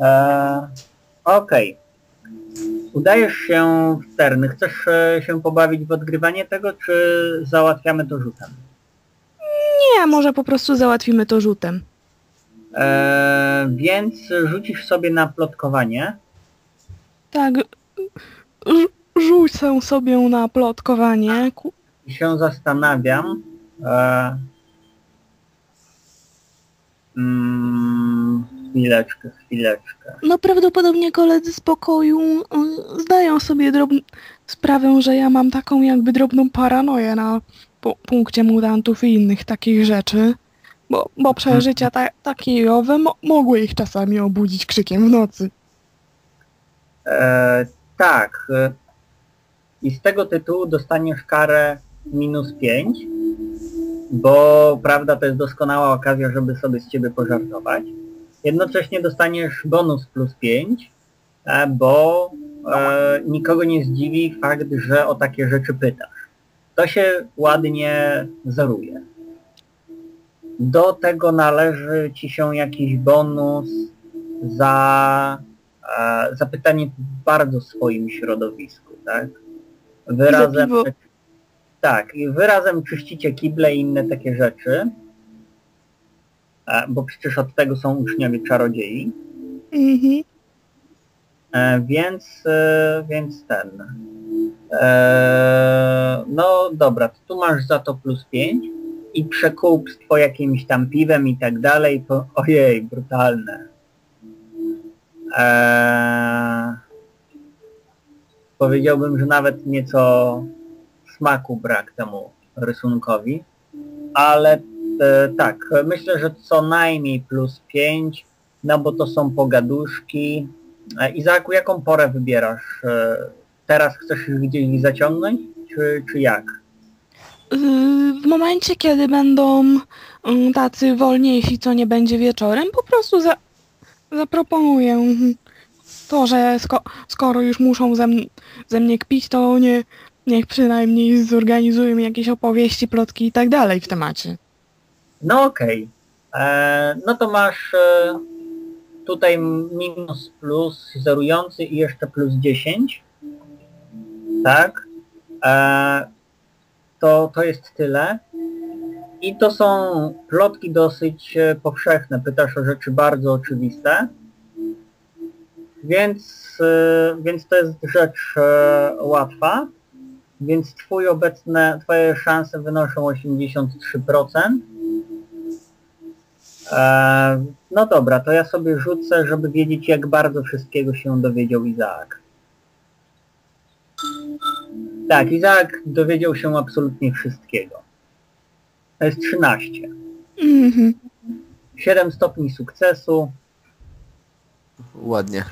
E, Okej. Udajesz się w terny. Chcesz e, się pobawić w odgrywanie tego, czy załatwiamy to rzutem? Nie, może po prostu załatwimy to rzutem. E, więc rzucisz sobie na plotkowanie. Tak, rzu- rzucę sobie na plotkowanie. Ku- I się zastanawiam. E, mm, chwileczkę, chwileczkę. No prawdopodobnie koledzy z pokoju y, zdają sobie sprawę, że ja mam taką jakby drobną paranoję na pu- punkcie mutantów i innych takich rzeczy. Bo, bo przeżycia ta- takie owe mo- mogły ich czasami obudzić krzykiem w nocy. E, tak. I z tego tytułu dostaniesz karę minus 5, bo prawda to jest doskonała okazja, żeby sobie z ciebie pożartować. Jednocześnie dostaniesz bonus plus 5, e, bo e, nikogo nie zdziwi fakt, że o takie rzeczy pytasz. To się ładnie zeruje. Do tego należy ci się jakiś bonus za e, zapytanie w bardzo swoim środowisku, tak? Wyrazem, tak, i wyrazem czyścicie kible i inne takie rzeczy, bo przecież od tego są uczniowie czarodziei, Mhm. e, więc, e, więc ten, e, no dobra, tu masz za to plus 5 i przekupstwo jakimś tam piwem i tak dalej, ojej, brutalne. Eee, powiedziałbym, że nawet nieco smaku brak temu rysunkowi, ale e, tak, myślę, że co najmniej plus 5, no bo to są pogaduszki. E, Izaku, jaką porę wybierasz? E, teraz chcesz ich gdzieś zaciągnąć, czy, czy jak? W momencie, kiedy będą mm, tacy wolniejsi, co nie będzie wieczorem, po prostu za, zaproponuję to, że sko skoro już muszą ze, ze mnie kpić, to nie, niech przynajmniej zorganizują jakieś opowieści, plotki i tak dalej w temacie. No okej. E, No to masz e, tutaj minus plus zerujący i jeszcze plus 10. Tak. E, To, to jest tyle. I to są plotki dosyć e, powszechne. Pytasz o rzeczy bardzo oczywiste. Więc, więc to jest rzecz łatwa. Więc twój obecne, twoje szanse wynoszą 83%. E, no dobra, to ja sobie rzucę, żeby wiedzieć jak bardzo wszystkiego się dowiedział Izaak. Tak, Izaak dowiedział się absolutnie wszystkiego. To jest 13. Mhm. 7 stopni sukcesu, Ładnie.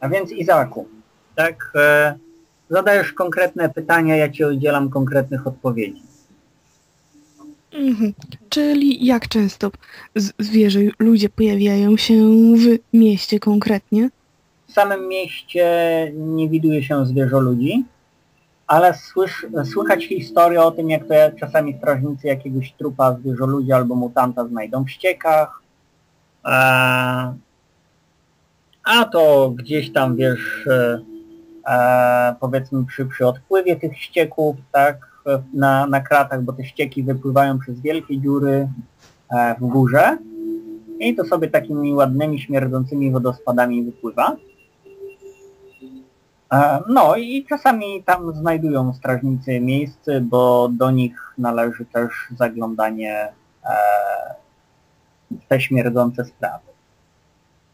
a więc Izaaku, tak, e, zadajesz konkretne pytania, ja ci udzielam konkretnych odpowiedzi. Mhm. Czyli jak często zwierzę ludzie pojawiają się w mieście konkretnie? W samym mieście nie widuje się zwierzę ludzi, ale słysz, słychać historię o tym, jak to czasami strażnicy jakiegoś trupa zwierzę ludzi albo mutanta znajdą w ściekach. Eee, a to gdzieś tam, wiesz, e, e, powiedzmy przy, przy odpływie tych ścieków, tak, na, na kratach, bo te ścieki wypływają przez wielkie dziury e, w górze i to sobie takimi ładnymi, śmierdzącymi wodospadami wypływa. E, No i czasami tam znajdują strażnicy miejsce, bo do nich należy też zaglądanie e, w te śmierdzące sprawy.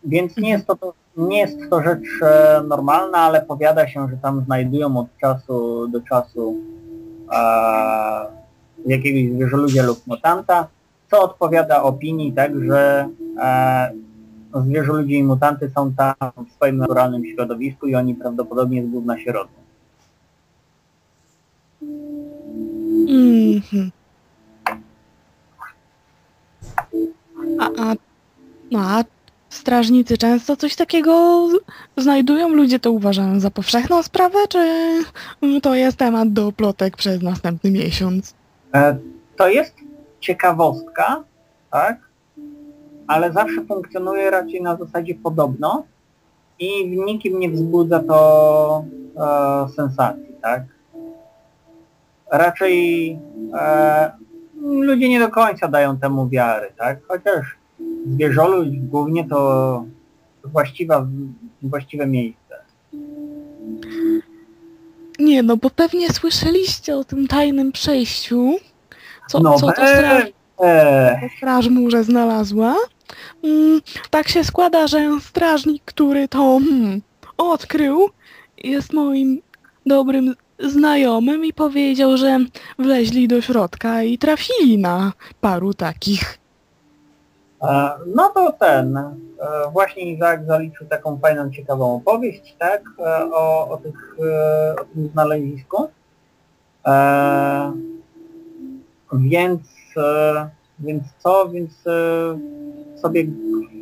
Więc nie jest to, to, nie jest to rzecz normalna, ale powiada się, że tam znajdują od czasu do czasu jakiegoś zwierzoludzia lub mutanta, co odpowiada opinii, tak, że e, zwierzę ludzie i mutanty są tam w swoim naturalnym środowisku i oni prawdopodobnie z gówna się rodzą. Mhm. A, a, no a strażnicy często coś takiego znajdują? Ludzie to uważają za powszechną sprawę, czy mm, to jest temat do plotek przez następny miesiąc? E, to jest ciekawostka, tak? Ale zawsze funkcjonuje raczej na zasadzie podobno, i w nikim nie wzbudza to e, sensacji, tak? Raczej e, ludzie nie do końca dają temu wiary, tak? Chociaż zwierzoludź głównie to właściwa, właściwe miejsce. Nie no, bo pewnie słyszeliście o tym tajnym przejściu, co, no co to straż, e, to straż murze znalazła. Mm, tak się składa, że strażnik, który to hmm, odkrył, jest moim dobrym znajomym i powiedział, że wleźli do środka i trafili na paru takich. E, no to ten, e, właśnie Izaak zaliczył taką fajną, ciekawą opowieść, tak? E, o, o, tych, o tym znalezisku. Więc, więc co? Więc sobie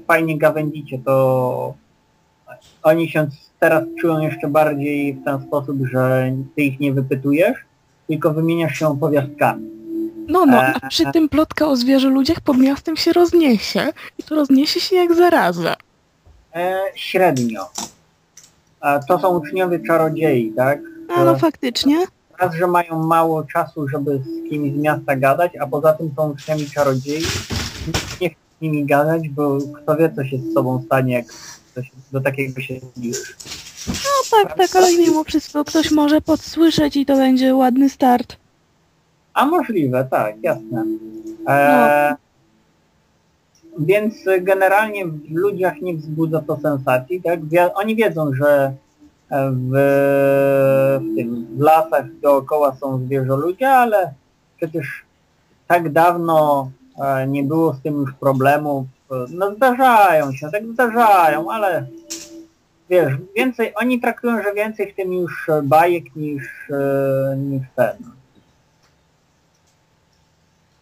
fajnie gawędzicie, to oni się teraz czują jeszcze bardziej w ten sposób, że ty ich nie wypytujesz, tylko wymieniasz się opowiastkami. No, no, E, a przy tym plotka o zwierzę ludziach pod miastem się rozniesie. I to rozniesie się jak zaraza. E, średnio. E, to są uczniowie czarodziei, tak? A no E, faktycznie. Raz, że mają mało czasu, żeby z kimś z miasta gadać, a poza tym są uczniami czarodziei. Nikt Nie chce z nimi gadać, bo kto wie, co się z sobą stanie, jak się, do takiego się zbliżysz. No tak, tak, ale mimo wszystko ktoś może podsłyszeć i to będzie ładny start. A możliwe, tak, jasne. E, Więc generalnie w ludziach nie wzbudza to sensacji, tak? Oni wiedzą, że w, w tym w lasach dookoła są zwierzoludzie, ale przecież tak dawno e, nie było z tym już problemów. No zdarzają się, tak zdarzają, ale wiesz, więcej, oni traktują, że więcej w tym już bajek niż, e, niż ten.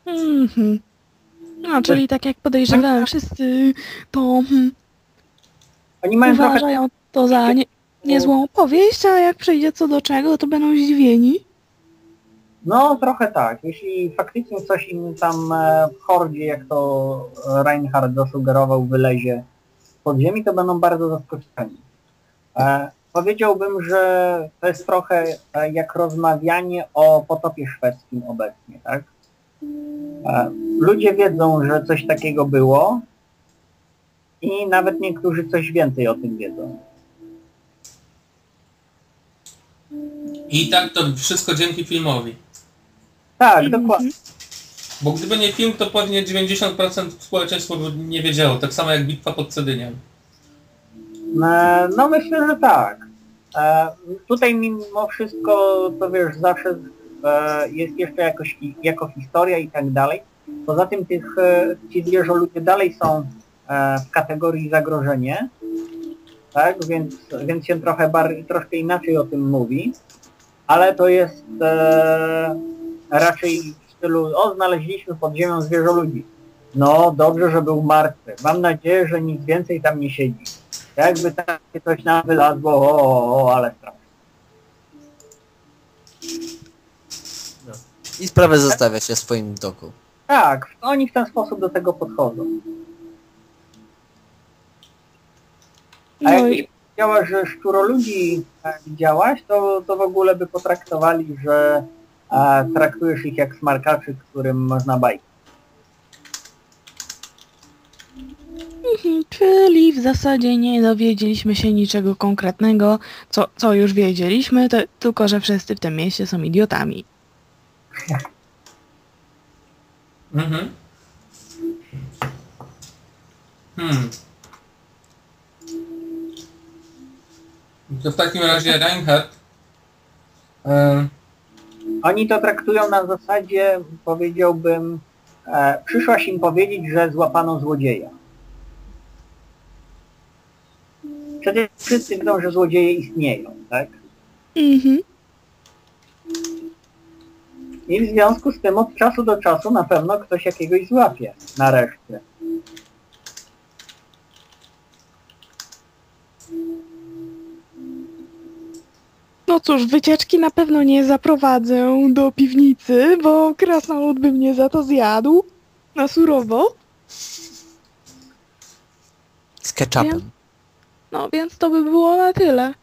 Mhm. No, czyli tak jak podejrzewałem, wszyscy to hmm, Oni mają trochę uważają to za nie, niezłą opowieść, a jak przyjdzie co do czego, to będą zdziwieni. No, trochę tak. Jeśli faktycznie coś im tam e, w hordzie, jak to Reinhardt zasugerował, wylezie z podziemi, to będą bardzo zaskoczeni. E, powiedziałbym, że to jest trochę e, jak rozmawianie o potopie szwedzkim obecnie, tak? E, ludzie wiedzą, że coś takiego było i nawet niektórzy coś więcej o tym wiedzą. I tak to wszystko dzięki filmowi. Tak, dokładnie. Bo gdyby nie film, to pewnie 90% społeczeństwa by nie wiedziało. Tak samo jak bitwa pod Cedyniem. No myślę, że tak. E, Tutaj mimo wszystko, to wiesz, zawsze jest jeszcze jakoś, jako historia i tak dalej. Poza tym tych, e, ci zwierzoludzie dalej są e, w kategorii zagrożenie, tak, więc, więc się trochę troszkę inaczej o tym mówi, ale to jest e, raczej w stylu, o znaleźliśmy pod ziemią zwierzoludzi. No dobrze, że był martwy. Mam nadzieję, że nic więcej tam nie siedzi. Jakby takie coś nam wylazło, o, o, o ale strasznie. I sprawę zostawia się w swoim doku. Tak, oni w ten sposób do tego podchodzą. A No jak i powiedziałaś, że szczuroludzi e, widziałaś, to, to w ogóle by potraktowali, że e, traktujesz ich jak smarkaczy, którym można bajki. Mhm, Czyli w zasadzie nie dowiedzieliśmy się niczego konkretnego, co, co już wiedzieliśmy, to, tylko że wszyscy w tym mieście są idiotami. Mhm. Hmm. To w takim razie Reinhardt e, Oni to traktują na zasadzie, powiedziałbym, e, przyszłaś im powiedzieć, że złapano złodzieja. Przecież wszyscy wiedzą, że złodzieje istnieją, tak? Mhm. I w związku z tym od czasu do czasu na pewno ktoś jakiegoś złapie. Nareszcie. No cóż, wycieczki na pewno nie zaprowadzę do piwnicy, bo krasnolud by mnie za to zjadł. Na surowo. Z ketchupem. No więc to by było na tyle.